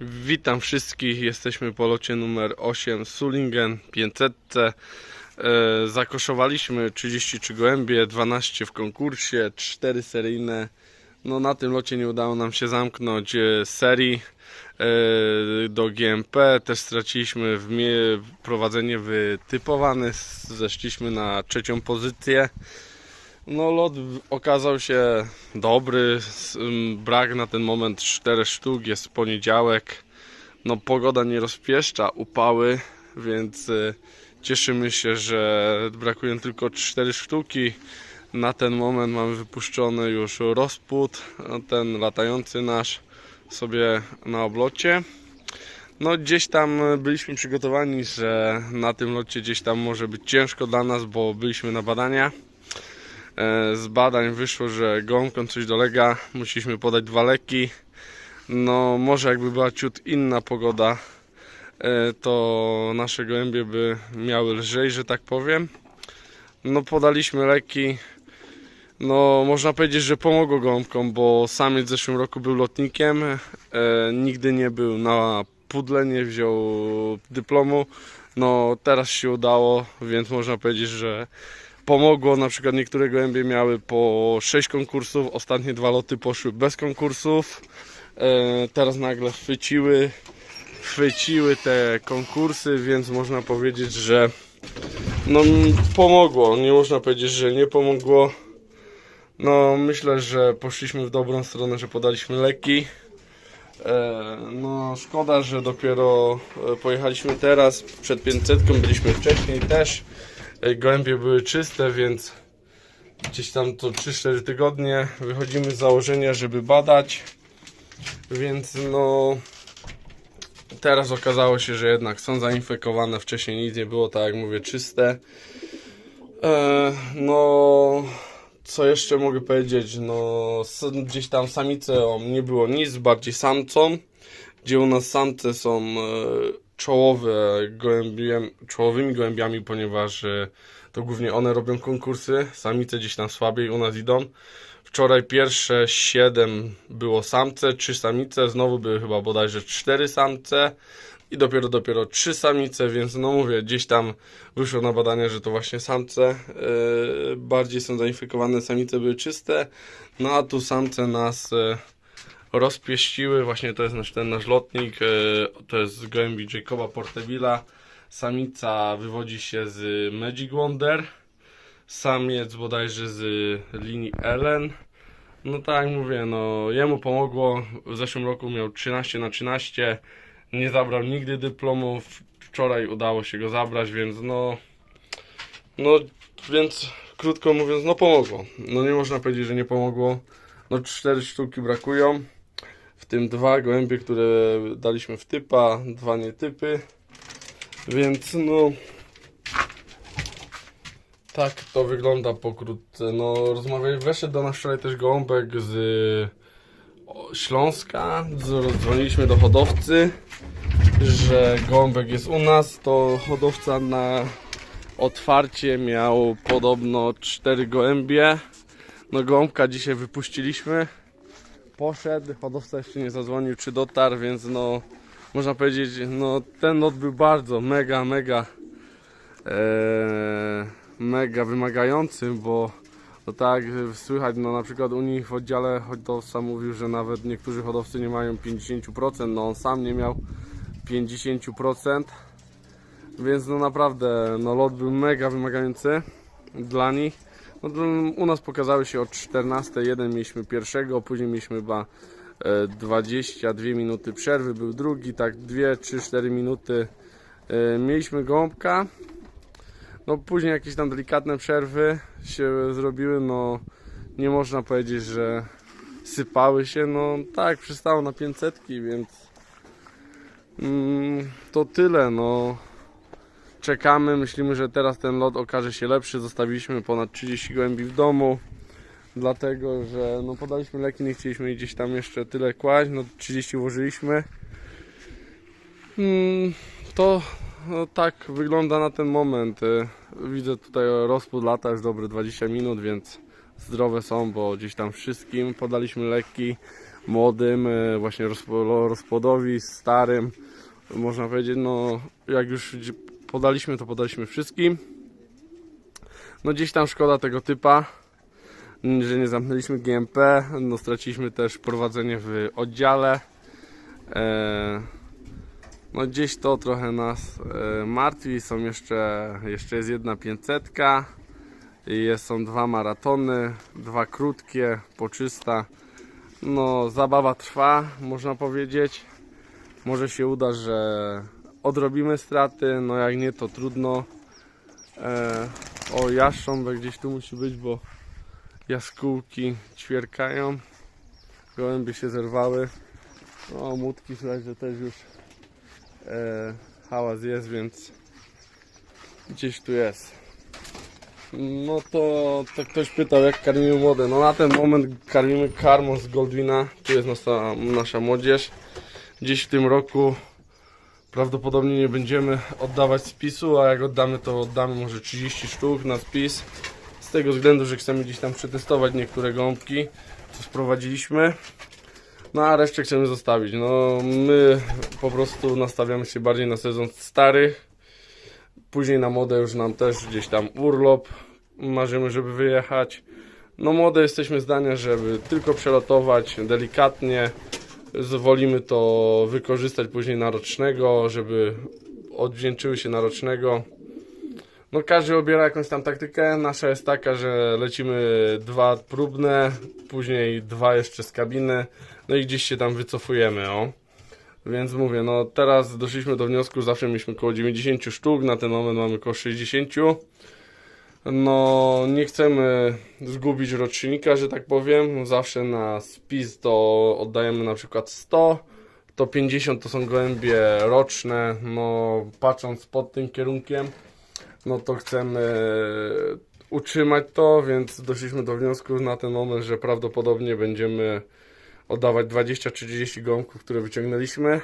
Witam wszystkich, jesteśmy po locie numer 8 Sulingen 500. E, zakoszowaliśmy 33 gołębie, 12 w konkursie, 4 seryjne. No na tym locie nie udało nam się zamknąć e, serii e, do GMP. Też straciliśmy w prowadzenie wytypowane, zeszliśmy na trzecią pozycję. No lot okazał się dobry, brak na ten moment 4 sztuk, jest poniedziałek. No pogoda nie rozpieszcza, upały, więc y, cieszymy się, że brakują tylko 4 sztuki. Na ten moment mamy wypuszczony już rozpód, ten latający nasz sobie na oblocie. No gdzieś tam byliśmy przygotowani, że na tym locie gdzieś tam może być ciężko dla nas, bo byliśmy na badania. E, Z badań wyszło, że gąbką coś dolega, musieliśmy podać dwa leki. No może jakby była ciut inna pogoda, e, to nasze gołębie by miały lżej, że tak powiem. No podaliśmy leki. No można powiedzieć, że pomogło gąbkom, bo samiec w zeszłym roku był lotnikiem. E, nigdy nie był na pudle, nie wziął dyplomu. No teraz się udało, więc można powiedzieć, że pomogło. Na przykład niektóre gołębie miały po 6 konkursów, ostatnie dwa loty poszły bez konkursów. E, teraz nagle chwyciły, chwyciły te konkursy, więc można powiedzieć, że no pomogło. Nie można powiedzieć, że nie pomogło. No myślę, że poszliśmy w dobrą stronę, że podaliśmy leki. E, No szkoda, że dopiero e, pojechaliśmy teraz, przed 500 byliśmy wcześniej też. E, Gołębie były czyste, więc gdzieś tam to 3-4 tygodnie wychodzimy z założenia, żeby badać. Więc no teraz okazało się, że jednak są zainfekowane, wcześniej nic nie było, tak jak mówię, czyste. E, no co jeszcze mogę powiedzieć? No, gdzieś tam samicą nie było nic, bardziej samcą, gdzie u nas samce są e, czołowe gołębiem, czołowymi gołębiami, ponieważ e, to głównie one robią konkursy, samice gdzieś tam słabiej u nas idą. Wczoraj pierwsze 7 było samce, 3 samice, znowu były chyba bodajże 4 samce i dopiero dopiero 3 samice, więc no mówię, gdzieś tam wyszło na badania, że to właśnie samce yy, bardziej są zainfekowane, samice były czyste, no a tu samce nas yy, rozpieściły, właśnie to jest nasz, ten nasz lotnik, yy, to jest gołębi Jacoba Portevilla, samica wywodzi się z Magic Wonder, samiec bodajże z linii Ellen. No tak mówię, no jemu pomogło. W zeszłym roku miał 13 na 13. Nie zabrał nigdy dyplomu. Wczoraj udało się go zabrać, więc no. No więc krótko mówiąc, no pomogło. No nie można powiedzieć, że nie pomogło. No cztery sztuki brakują. W tym dwa gołębie, które daliśmy w typa, dwa nie typy. Więc no. Tak to wygląda pokrótce. No, rozmawiali, weszedł do nas wczoraj też gołąbek z Śląska. Dzwoniliśmy do hodowcy, że gołąbek jest u nas. To hodowca na otwarcie miał podobno cztery gołębie. No, gołąbka dzisiaj wypuściliśmy. Poszedł, hodowca jeszcze nie zadzwonił, czy dotarł, więc no, można powiedzieć, no, ten lot był bardzo, mega, mega e, mega wymagający, bo to tak e, słychać, no na przykład u nich w oddziale hodowca mówił, że nawet niektórzy hodowcy nie mają 50%, no on sam nie miał 50%, więc no naprawdę, no lot był mega wymagający dla nich. No, u nas pokazały się o 14, jeden mieliśmy pierwszego, później mieliśmy chyba e, 22 minuty przerwy, był drugi, tak 2, 3, 4 minuty. E, mieliśmy gąbka. No później jakieś tam delikatne przerwy się zrobiły, no nie można powiedzieć, że sypały się, no tak, przystało na 500, więc mm, to tyle, no czekamy, myślimy, że teraz ten lot okaże się lepszy, zostawiliśmy ponad 30 gołębi w domu, dlatego, że no podaliśmy leki, nie chcieliśmy gdzieś tam jeszcze tyle kłaść, no 30 włożyliśmy. Mm, to no, tak wygląda na ten moment. Y, Widzę tutaj rozpód lata już dobre 20 minut, więc zdrowe są, bo gdzieś tam wszystkim podaliśmy leki. młodym, e, właśnie rozpłodowi, starym. Można powiedzieć, no jak już podaliśmy, to podaliśmy wszystkim. No gdzieś tam szkoda tego typa, że nie zamknęliśmy GMP, no straciliśmy też prowadzenie w oddziale. E, no gdzieś to trochę nas e, martwi, są jeszcze, jeszcze jest jedna 500, i jest, są dwa maratony, dwa krótkie, poczysta. No zabawa trwa, można powiedzieć. Może się uda, że odrobimy straty, no jak nie to trudno. E, o, jaszcząbek gdzieś tu musi być, bo jaskółki ćwierkają. Gołębie się zerwały. O, mutki słychać, że też już e, hałas jest, więc gdzieś tu jest. No to, to ktoś pytał jak karmimy młode. No na ten moment karmimy karmą z Goldwina. Tu jest nasza, nasza młodzież. Gdzieś w tym roku prawdopodobnie nie będziemy oddawać spisu, a jak oddamy to oddamy może 30 sztuk na spis. Z tego względu, że chcemy gdzieś tam przetestować niektóre gąbki, co sprowadziliśmy. No a resztę chcemy zostawić. No my po prostu nastawiamy się bardziej na sezon starych. Później na modę już nam też gdzieś tam urlop. Marzymy, żeby wyjechać. No młode jesteśmy zdania, żeby tylko przelotować delikatnie. Zwolimy to wykorzystać później na rocznego, żeby odwdzięczyły się na rocznego. No każdy obiera jakąś tam taktykę. Nasza jest taka, że lecimy dwa próbne, później dwa jeszcze z kabiny, no i gdzieś się tam wycofujemy, o. Więc mówię, no teraz doszliśmy do wniosku, zawsze mieliśmy około 90 sztuk, na ten moment mamy około 60. No nie chcemy zgubić rocznika, że tak powiem. Zawsze na spis to oddajemy na przykład 100, to 50 to są gołębie roczne. No patrząc pod tym kierunkiem, no to chcemy utrzymać to, więc doszliśmy do wniosku na ten moment, że prawdopodobnie będziemy oddawać 20-30 gołąbków, które wyciągnęliśmy.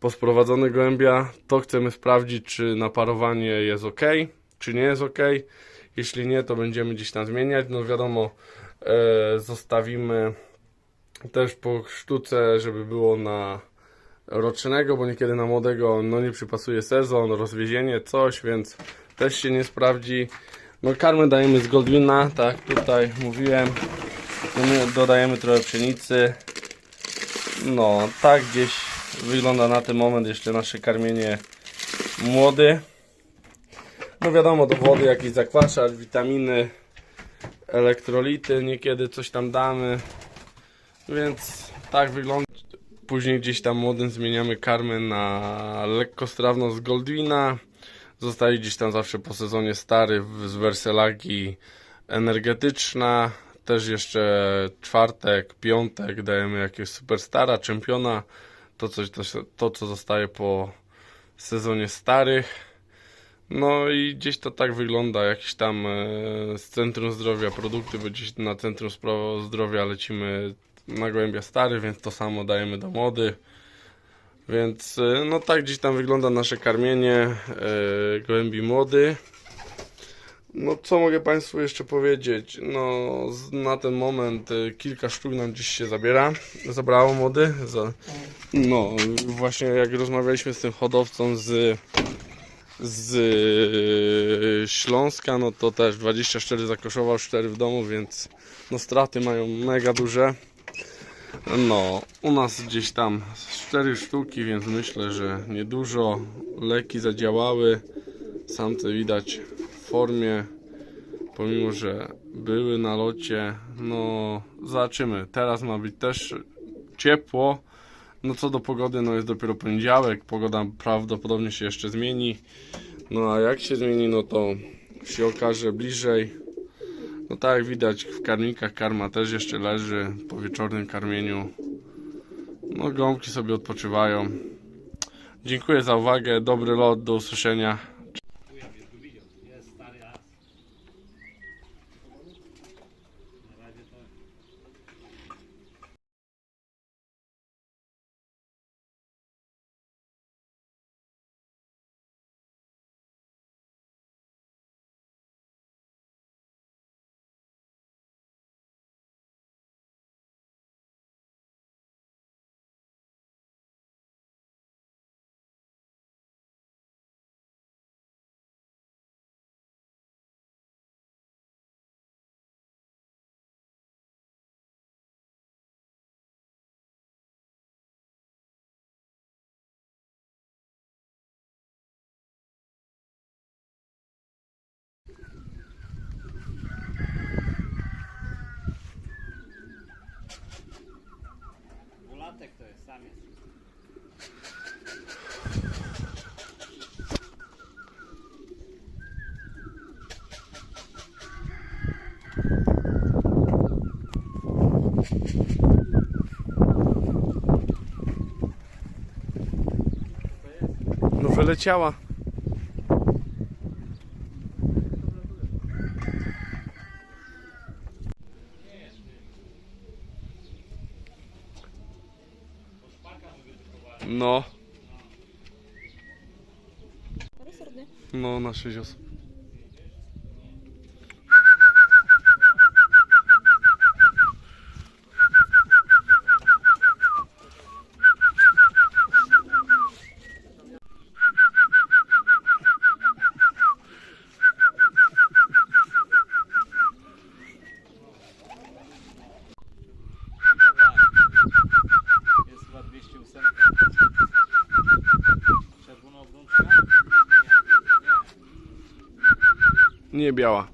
Po sprowadzone gołębia, to chcemy sprawdzić, czy naparowanie jest ok, czy nie jest ok. Jeśli nie, to będziemy gdzieś tam zmieniać. No wiadomo, e, zostawimy też po sztuce, żeby było na rocznego, bo niekiedy na młodego no nie przypasuje sezon, rozwiezienie, coś, więc też się nie sprawdzi. No karmy dajemy z Goldwina, tak tutaj mówiłem. No, my dodajemy trochę pszenicy. No, tak gdzieś wygląda na ten moment jeszcze nasze karmienie młody. No wiadomo, do wody jakiś zakwaszacz, witaminy, elektrolity, niekiedy coś tam damy. Więc tak wygląda. Później gdzieś tam młodym zmieniamy karmy na lekkostrawną z Goldwina. Zostaje gdzieś tam zawsze po sezonie stary z werselagi energetyczna. Też jeszcze czwartek, piątek dajemy jakiegoś superstara, czempiona. To, coś, to, to co zostaje po sezonie starych. No i gdzieś to tak wygląda, jakieś tam e, z Centrum Zdrowia produkty, bo gdzieś na Centrum Zdrowia lecimy na gołębia stary, więc to samo dajemy do młody. Więc e, no tak gdzieś tam wygląda nasze karmienie e, gołębi młody. No co mogę Państwu jeszcze powiedzieć? No na ten moment kilka sztuk nam gdzieś się zabiera. Zabrało młody. Za... No właśnie jak rozmawialiśmy z tym hodowcą z z e, Śląska, no to też 24 zakoszował, 4 w domu, więc no straty mają mega duże. No, u nas gdzieś tam 4 sztuki, więc myślę, że niedużo. Leki zadziałały. Samce widać w formie, pomimo że były na locie. No, zobaczymy. Teraz ma być też ciepło. No co do pogody, no jest dopiero poniedziałek. Pogoda prawdopodobnie się jeszcze zmieni. No a jak się zmieni, no to się okaże bliżej. No tak jak widać w karmnikach karma też jeszcze leży po wieczornym karmieniu. No gąbki sobie odpoczywają. Dziękuję za uwagę, dobry lot, do usłyszenia. Tam jest. No wyleciała. No, Resorny. no na 6 osób. Jest chyba 208. Czerwona obrączka? Nie, nie. Nie biała.